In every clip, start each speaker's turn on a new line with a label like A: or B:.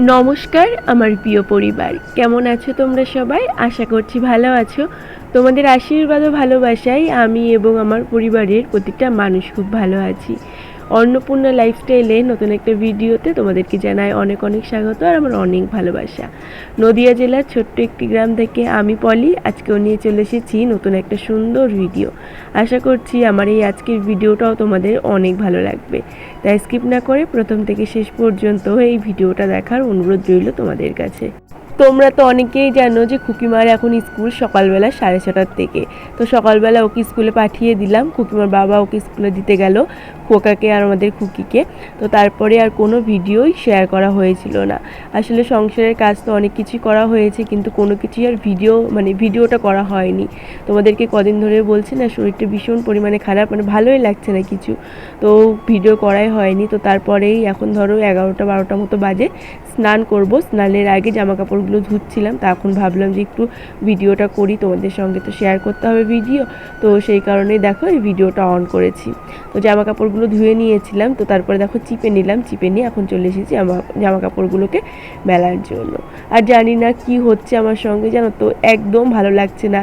A: নমস্কার, আমার প্রিয় পরিবার। কেমন আছো তোমরা সবাই? আশা করছি ভালো আছো। তোমাদের আশীর্বাদ ও ভালোবাসায় আমি এবং আমার পরিবারের প্রতিটা মানুষ খুব ভালো আছি। অন্নপূর্ণা লাইফস্টাইলে নতুন একটা ভিডিওতে তোমাদেরকে জানাই অনেক অনেক স্বাগত আর আমার অনেক ভালোবাসা। নদিয়া জেলার ছোট্ট একটি গ্রাম থেকে আমি পলি, আজকেও নিয়ে চলে এসেছি নতুন একটা সুন্দর ভিডিও। আশা করছি আমার এই আজকের ভিডিওটাও তোমাদের অনেক ভালো লাগবে। তাই স্কিপ না করে প্রথম থেকে শেষ পর্যন্ত এই ভিডিওটা দেখার অনুরোধ রইল তোমাদের কাছে। তোমরা তো অনেকেই জানো যে খুকিমার এখন স্কুল সকালবেলা সাড়ে ছটার থেকে। তো সকালবেলা ওকে স্কুলে পাঠিয়ে দিলাম খুকিমার বাবা ওকে স্কুলে দিতে গেল, খোকাকে আর আমাদের খুকিকে। তো তারপরে আর কোনো ভিডিওই শেয়ার করা হয়েছিল না। আসলে সংসারের কাজ তো অনেক কিছুই করা হয়েছে, কিন্তু কোনো কিছুই আর ভিডিও মানে ভিডিওটা করা হয়নি। তোমাদেরকে কদিন ধরে বলছি না, শরীরটা ভীষণ পরিমাণে খারাপ মানে ভালোই লাগছে না কিছু। তো ভিডিও করাই হয়নি, তো তারপরেই এখন ধরো এগারোটা বারোটা মতো বাজে, স্নান করব। স্নানের আগে জামা কাপড়গুলো ধুচ্ছিলাম তা এখন ভাবলাম যে একটু ভিডিওটা করি, তোমাদের সঙ্গে তো শেয়ার করতে হবে ভিডিও তো সেই কারণেই দেখো এই ভিডিওটা অন করেছি। তো জামা কাপড়গুলো ধুয়ে নিয়েছিলাম, তো তারপরে দেখো চিপে নিলাম, চিপে নিয়ে এখন চলে এসেছি আমার জামা কাপড়গুলোকে মেলার জন্য। আর জানি না কি হচ্ছে আমার সঙ্গে, জানো তো, একদম ভালো লাগছে না।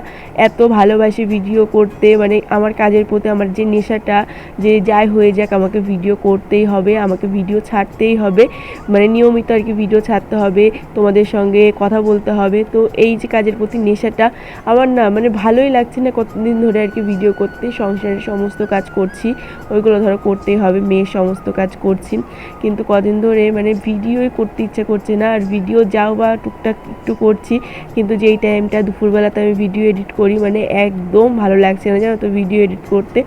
A: এত ভালোবাসি ভিডিও করতে মানে আমার কাজের প্রতি আমার যে নেশাটা, যে যাই হয়ে যাক, আমাকে ভিডিও করতেই হবে, আমাকে ভিডিও ছাড়তেই হবে মানে নিয়মিত আর কি ভিডিও ছাড়তে হবে। তোমাদের সঙ্গে কথা বলতে হবে। তো এই যে কাজের প্রতি নেশাটা, আমার না মানে ভালোই লাগছে না কতদিন ধরে আর কি ভিডিও করতে, সংসারের সমস্ত কাজ করছি। ওইগুলো ধরো করতেই হবে, মেয়ের সমস্ত কাজ করছি। কিন্তু কদিন ধরে মানে ভিডিওই করতে ইচ্ছা করছে না। আর ভিডিও যাও বা টুকটাক একটু করছি, কিন্তু যেই টাইমটা দুপুরবেলাতে আমি ভিডিও এডিট করি মানে একদম ভালো লাগছে না জানো তো ভিডিও এডিট করতে।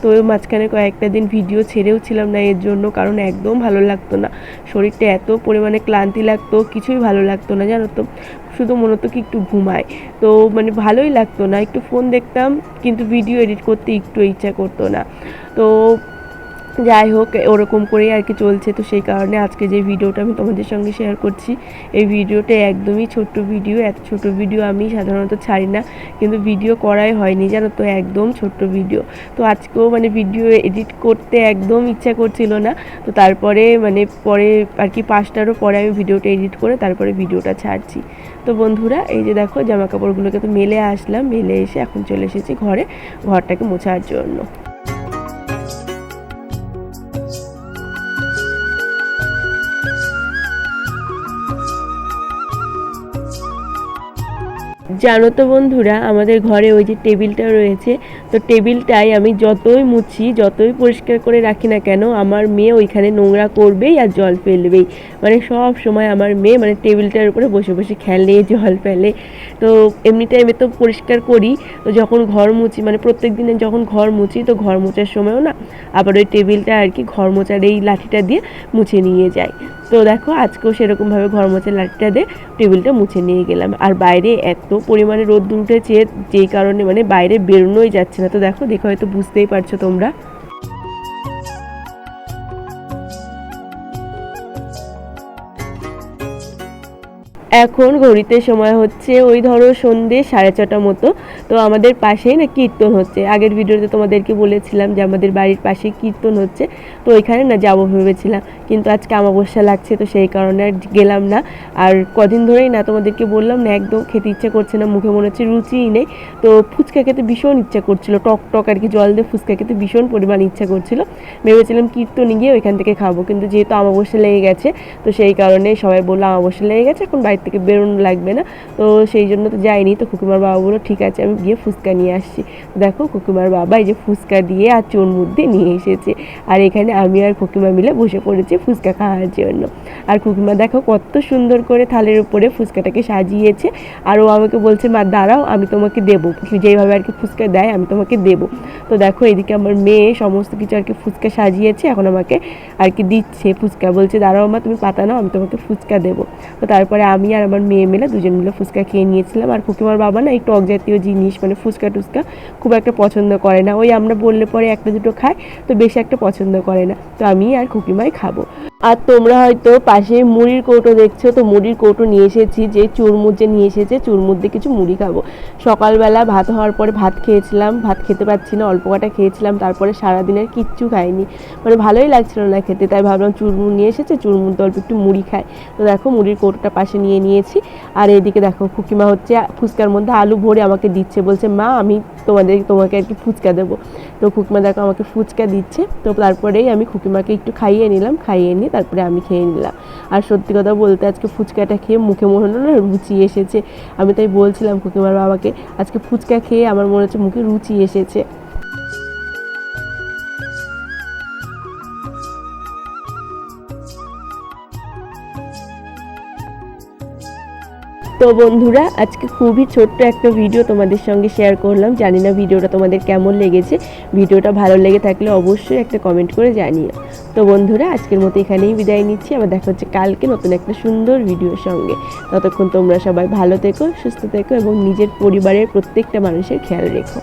A: তো মাঝখানে কয়েকটা দিন ভিডিও ছেড়েও ছিলাম না এর জন্য, কারণ একদম ভালো লাগতো না। শরীরটা এত পরিমাণে ক্লান্তি লাগতো, কিছুই ভালো লাগতো না জানো তো শুধু মনে হতো কি একটু ঘুমায়। তো মানে ভালোই লাগতো না। একটু ফোন দেখতাম, কিন্তু ভিডিও এডিট করতে একটু ইচ্ছা করতো না। তো যাই হোক, ওরকম করেই আর কি চলছে। তো সেই কারণে আজকে যে ভিডিওটা আমি তোমাদের সঙ্গে শেয়ার করছি, এই ভিডিওটা একদমই ছোট্ট ভিডিও। এত ছোট ভিডিও আমি সাধারণত ছাড়ি না, কিন্তু ভিডিও করাই হয়নি, জানো তো, একদম ছোট্ট ভিডিও। তো আজকেও মানে ভিডিও এডিট করতে একদম ইচ্ছা করছিল না। তো তারপরে মানে পরে আর কি পাঁচটারও পরে আমি ভিডিওটা এডিট করে তারপরে ভিডিওটা ছাড়ছি। তো বন্ধুরা, এই যে দেখো, জামা কাপড়গুলোকে তো মেলে আসলাম, মেলে এসে এখন চলে এসেছি ঘরে, ঘরটাকে মোছার জন্য। জানো তো বন্ধুরা আমাদের ঘরে ওই যে টেবিলটা রয়েছে তো টেবিলটাই আমি যতই মুছি, যতই পরিষ্কার করে রাখি না কেন, আমার মেয়ে ওইখানে নোংরা করবেই আর জল ফেলবেই। মানে সব সময় আমার মেয়ে মানে টেবিলটার উপরে বসে বসে খেলে, জল ফেলে। তো এমনি টাইমে তো পরিষ্কার করি। তো যখন ঘর মুছি মানে প্রত্যেক দিনে যখন ঘর মুছি, তো ঘর মোছার সময়ও না, আবার ওই টেবিলটা আর কি ঘর মোছার এই লাঠিটা দিয়ে মুছে নিয়ে যায় তো দেখো, আজকেও সেরকমভাবে ঘর মোছার লাঠিটা দিয়ে টেবিলটা মুছে নিয়ে গেলাম। আর বাইরে এত পরিমাণে রোদ উঠেছে, যেই কারণে মানে বাইরে বেরোনোই যাচ্ছে না তো দেখো দেখো হয়তো বুঝতেই পারছ তোমরা। এখন ঘড়িতে সময় হচ্ছে ওই ধরো সন্ধে সাড়ে ছটা মতো। তো আমাদের পাশেই না কীর্তন হচ্ছে। আগের ভিডিওতে তোমাদেরকে বলেছিলাম যে আমাদের বাড়ির পাশে কীর্তন হচ্ছে। তো ওইখানে না যাব ভেবেছিলাম। কিন্তু আজকে আমাবস্যা লাগছে তো সেই কারণে আর গেলাম না। আর কদিন ধরেই না তোমাদেরকে বললাম না, একদম খেতে ইচ্ছা করছে না, মুখে মনে হচ্ছে রুচিই নেই। তো ফুচকা খেতে ভীষণ ইচ্ছা করছিল, টক টক আর কি জল দিয়ে ফুচকা খেতে ভীষণ পরিমাণ ইচ্ছা করছিল। ভেবেছিলাম কীর্তনে গিয়ে ওইখান থেকে খাব। কিন্তু যেহেতু আমাবস্যা লেগে গেছে, তো সেই কারণে সবাই বলল আমাবস্যা লেগে গেছে, এখন বাড়ি থেকে বেরোনো লাগবে না। তো সেই জন্য তো যাইনি। তো কুকুমার বাবা বলল, ঠিক আছে, আমি গিয়ে ফুচকা নিয়ে আসছি। দেখো কুকুমার বাবা এই যে ফুচকা দিয়ে আর চোর মধ্যে নিয়ে এসেছে। আর এখানে আমি আর কুকিমা মিলে বসে পড়েছি ফুচকা খাওয়ার জন্য। আর কুকিমা দেখো কত সুন্দর করে থালের উপরে ফুচকাটাকে সাজিয়েছে। আর ও আমাকে বলছে, মা, দাঁড়াও, আমি তোমাকে দেবো। যেইভাবে আর কি ফুচকা দেয়, আমি তোমাকে দেবো। তো দেখো এদিকে আমার মেয়ে সমস্ত কিছু আর কি ফুচকা সাজিয়েছে। এখন আমাকে আর কি দিচ্ছে ফুচকা। বলছে, দাঁড়াও মা, তুমি পাতা নাও, আমি তোমাকে ফুচকা দেবো। তো তারপরে আমি আর আমার মেয়ে মেলে দুজন মিলে ফুচকা খেয়ে নিয়েছিলাম। আর কুকিমার বাবা না একটু টক জাতীয় জিনিস মানে ফুচকা টুচকা খুব একটা পছন্দ করে না। ওই আমরা বললে পরে একটা দুটো খায়, তো বেশি একটা পছন্দ করে না। তো আমি আর খুকিমাই খাব। আর তোমরা হয়তো পাশে মুড়ির কৌটো দেখছ, তো মুড়ির কৌটো নিয়ে এসেছি, যে চুরমুর যে নিয়ে এসেছে, চুরমুর দিয়ে কিছু মুড়ি খাব। সকালবেলা ভাত হওয়ার পরে ভাত খেয়েছিলাম, ভাত খেতে পারছি না, অল্প কটা খেয়েছিলাম, তারপরে সারাদিনের কিচ্ছু খাইনি। মানে ভালোই লাগছিল না খেতে, তাই ভাবলাম চুরমুর নিয়ে এসেছে, চুরমুর দিয়ে অল্প একটু মুড়ি খাই। তো দেখো মুড়ির কৌটোটা পাশে নিয়ে নিয়েছি, আর এদিকে দেখো খুকিমা হচ্ছে, ফুচকার মধ্যে আলু ভরে আমাকে দিচ্ছে, বলছে, মা, আমি তোমাদের, তোমাকে আর কি ফুচকা দেবো। তো খুকিমা দেখো আমাকে ফুচকা দিচ্ছে, তো তারপরেই আমি খুকিমাকে একটু খাইয়ে নিলাম, খাইয়ে নিয়ে তারপরে আমি খেয়ে নিলাম। আর সত্যি কথা বলতে আজকে ফুচকাটা খেয়ে মুখে মনে হলো না, রুচি এসেছে। আমি তাই বলছিলাম কুকিমার বাবাকে, আজকে ফুচকা খেয়ে আমার মনে হচ্ছে মুখে রুচি এসেছে। তো বন্ধুরা, আজকে খুবই ছোট্ট একটা ভিডিও তোমাদের সঙ্গে শেয়ার করলাম। জানি না ভিডিওটা তোমাদের কেমন লেগেছে। ভিডিওটা ভালো লেগে থাকলে অবশ্যই একটা কমেন্ট করে জানিও। তো বন্ধুরা, আজকের মতো এখানেই বিদায় নিচ্ছি। আবার দেখা হচ্ছে কালকে নতুন একটা সুন্দর ভিডিওর সঙ্গে। ততক্ষণ তোমরা সবাই ভালো থেকো, সুস্থ থেকো এবং নিজের পরিবারের প্রত্যেকটা মানুষের খেয়াল রেখো।